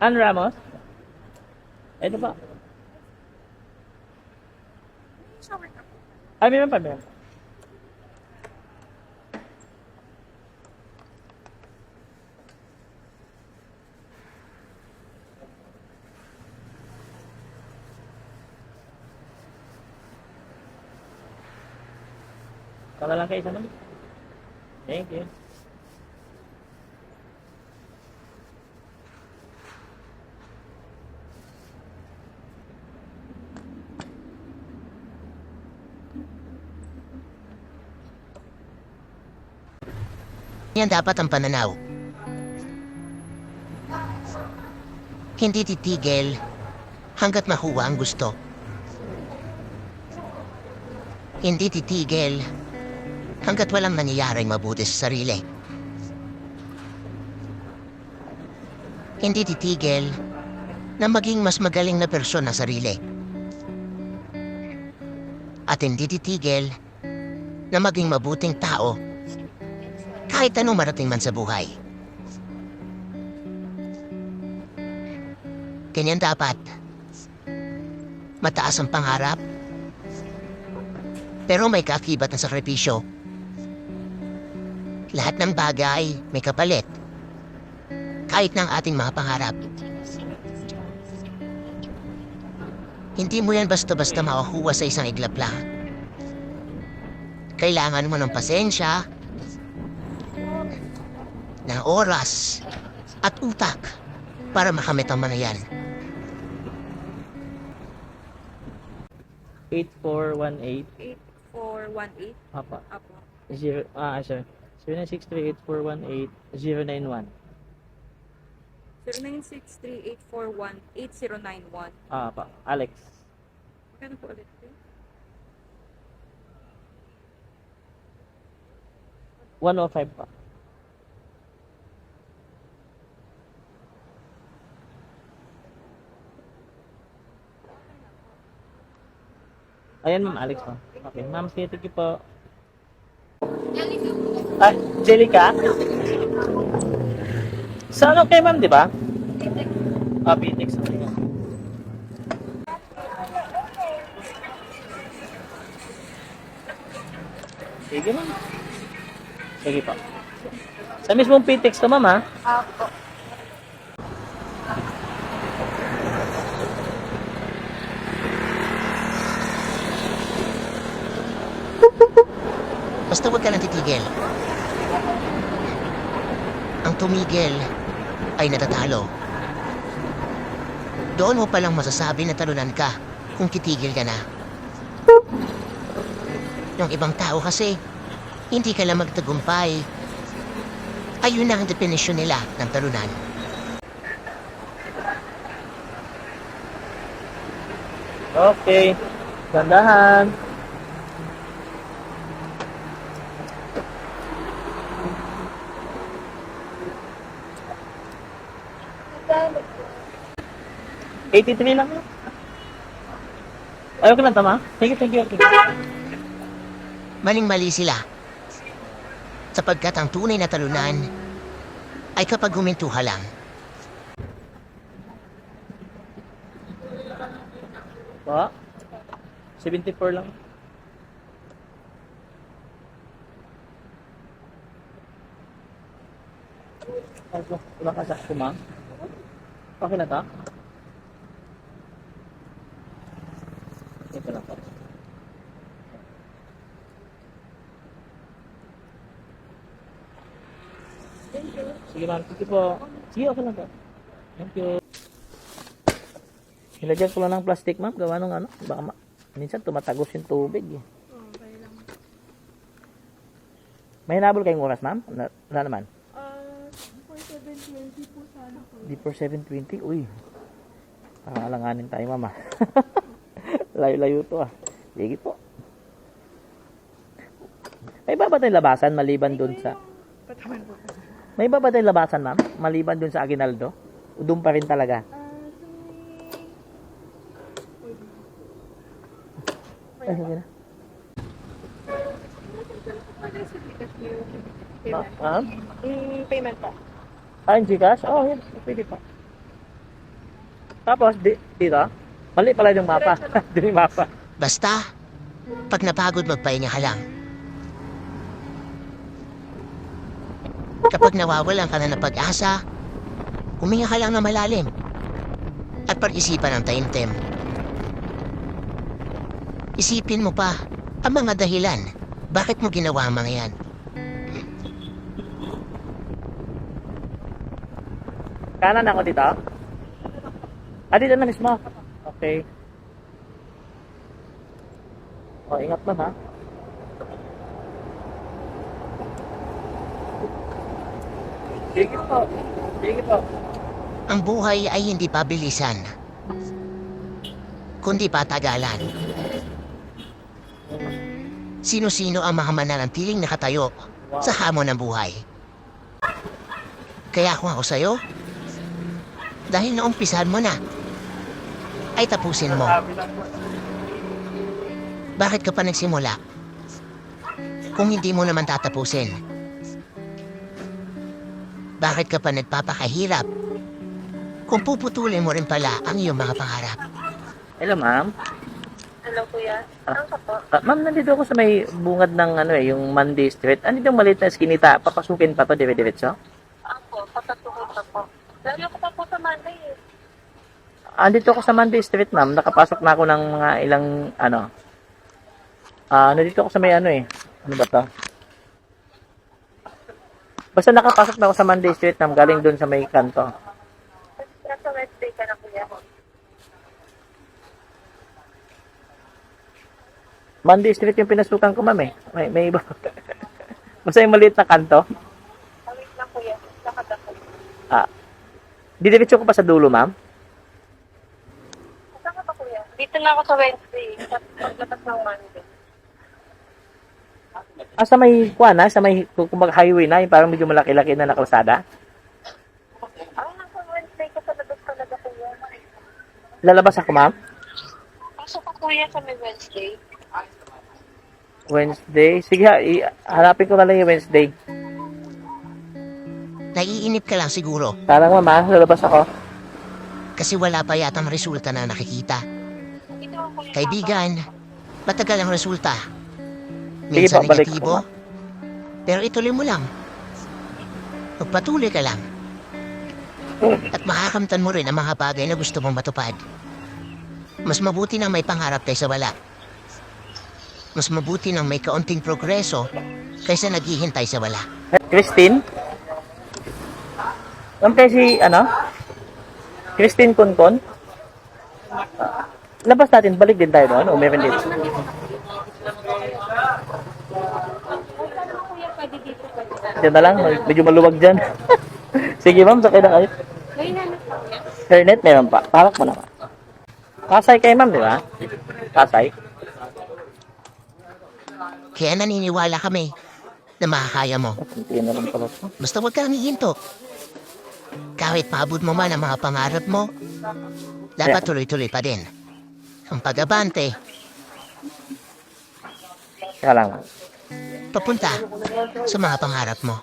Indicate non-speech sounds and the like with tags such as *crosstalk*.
Ann Ramos? Ito pa. Ay, meron pa, meron. Kala lang kayo naman. Thank you. Yan dapat ang pananaw. Hindi titigil hanggat makuha ang gusto. Hindi titigil hanggat walang nangyayaring mabuti sa sarili. Hindi titigil na maging mas magaling na persona sa sarili. At hindi titigil na maging mabuting tao kahit anong marating man sa buhay. Ganyan dapat. Mataas ang pangarap, pero may kakibat na sakripisyo. Lahat ng bagay may kapalit. Kahit ng ating mga pangarap. Hindi mo yan basta-basta makakuha sa isang iglap lang. Kailangan mo ng pasensya, ng oras at utak para makamit ang mga yan. 8418. 8418. Apa. Apo. Zero, ah, sir. 0963-8418-091. 0963-841-8091. Ah, pa. Alex. Magkano po ulit? eh? 105 pa. Ayan, ma'am. Alex, ma'am. Okay, ma'am. Sige, thank you po. Ah, Jellica? Sa ano kay ma'am, di ba? Ah, Pitex. Okay. Sige, ma'am. Sige po. Sa mismong Pitex to, ma'am, ha? Apo. Basta huwag ka nang titigil. Ang tumigil ay natatalo. Doon mo palang masasabi na talunan ka kung titigil ka na. Yung ibang tao kasi, hindi ka lang magtagumpay. Ayun na ang definisyon nila ng talunan. Okay. Gandahan. Eighty-three lang. Ayaw ka lang tama? Thank you, thank you. Okay. Maling-mali sila. Sapagkat ang tunay na talunan ay kapag humintuha lang. Pa? 74 lang. Wala ka sa kumang. Okay na to? Ito lang po. Sige ma'am, sige po. Sige, okay lang po. Thank you. Ilagyan ko lang ng plastic ma'am, gawa nung ano, baka ma minsan tumatagos yung tubig eh. Okay lang. May hinabol kayong oras ma'am? Na, wala naman. Ah, for 720 po sana po. Before 7.20, uy. Parang alanganin tayo mama. *laughs* Layo-layo to ah. Sige po. May iba ba tayong labasan maliban dun sa... May iba ba tayong labasan ma'am? Maliban dun sa Aguinaldo? O doon pa rin talaga? Ay, sige na. Payment? Ma'am? Mm, payment po. Ah, yung Gcash? Oh. Pwede pa. Tapos, di, dito, mali pala yung mapa. Dito *laughs* yung mapa. Basta, pag napagod magpahinga ka lang. Kapag nawawalan ka na ng pag-asa, huminga ka lang na malalim. At pag-isipan ng taimtim. Isipin mo pa ang mga dahilan. Bakit mo ginawa ang mga yan? Kanan ako dito? Ah, dito na mismo. Okay. O, ingat man ha. Sige po. Sige po. Ang buhay ay hindi pabilisan, kundi patagalan. Sino-sino ang mga mananatiling nakatayo sa hamon ng buhay? Kaya kung ako sa'yo, dahil naumpisahan mo na, ay tapusin mo. Bakit ka pa nagsimula? Kung hindi mo naman tatapusin. Bakit ka pa nagpapakahirap? Kung puputulin mo rin pala ang iyong mga pangarap. Hello, ma'am. Hello, kuya. Ah. Ano? Ah, ma'am, nandito ako sa may bungad ng ano eh, yung Monday Street. Ano yung maliit na skinita? Papasukin pa to, dire-diretso? Ako, papatuloy pa po. Lagi ako pa po sa Monday eh. Andito ako sa Monday Street, ma'am. Nakapasok na ako ng mga ilang, ano. Ah, nandito ako sa may ano eh. Ano ba to? Basta nakapasok na ako sa Monday Street, ma'am. Galing doon sa may kanto. Nasa Wednesday ka na, kuya. Monday Street yung pinasukan ko, ma'am eh. May, may iba. *laughs* Basta yung maliit na kanto. Wait lang, kuya. Lakad ako. Ah, didiretso ko pa sa dulo, ma'am. Saan ka pa, kuya? Dito na ako sa Wednesday. Sa paglabas ng Monday. Ah, sa may, kuha na, sa may, kumbaga highway na, yung parang medyo malaki-laki na nakalsada. Ah, nasa Wednesday ka sa labas talaga, kuya. Lalabas ako, ma'am. Pasok ko, kuya, sa may Wednesday. Wednesday. Sige ha, i- hanapin ko na lang yung Wednesday. Naiinip ka lang siguro Parang mama, lalabas ako. kasi wala pa yatang resulta na nakikita. Kaibigan, matagal ang resulta. Sige Minsan balik negatibo, ko. pero ituloy mo lang. Magpatuloy ka lang. At makakamtan mo rin ang mga bagay na gusto mong matupad. Mas mabuti na may pangarap kaysa wala. Mas mabuti nang may kaunting progreso kaysa naghihintay sa wala. Christine? Ma'am kayo si, ano? Christine Kunkon? Labas natin, balik din tayo doon. O meron dito. Ano, na. Diyan na lang, med- medyo maluwag dyan. *laughs* Sige ma'am, sakay na kayo. Na. Hairnet meron pa. Parang mo naman. Kasay kayo ma'am, di ba? Kasay? Kaya naniniwala kami na makakaya mo. Kunti na lang pala ito. Basta huwag kang hihinto. Kahit paabot mo man ang mga pangarap mo, dapat tuloy-tuloy pa din. Ang pag-abante, Kaya lang. papunta sa mga pangarap mo.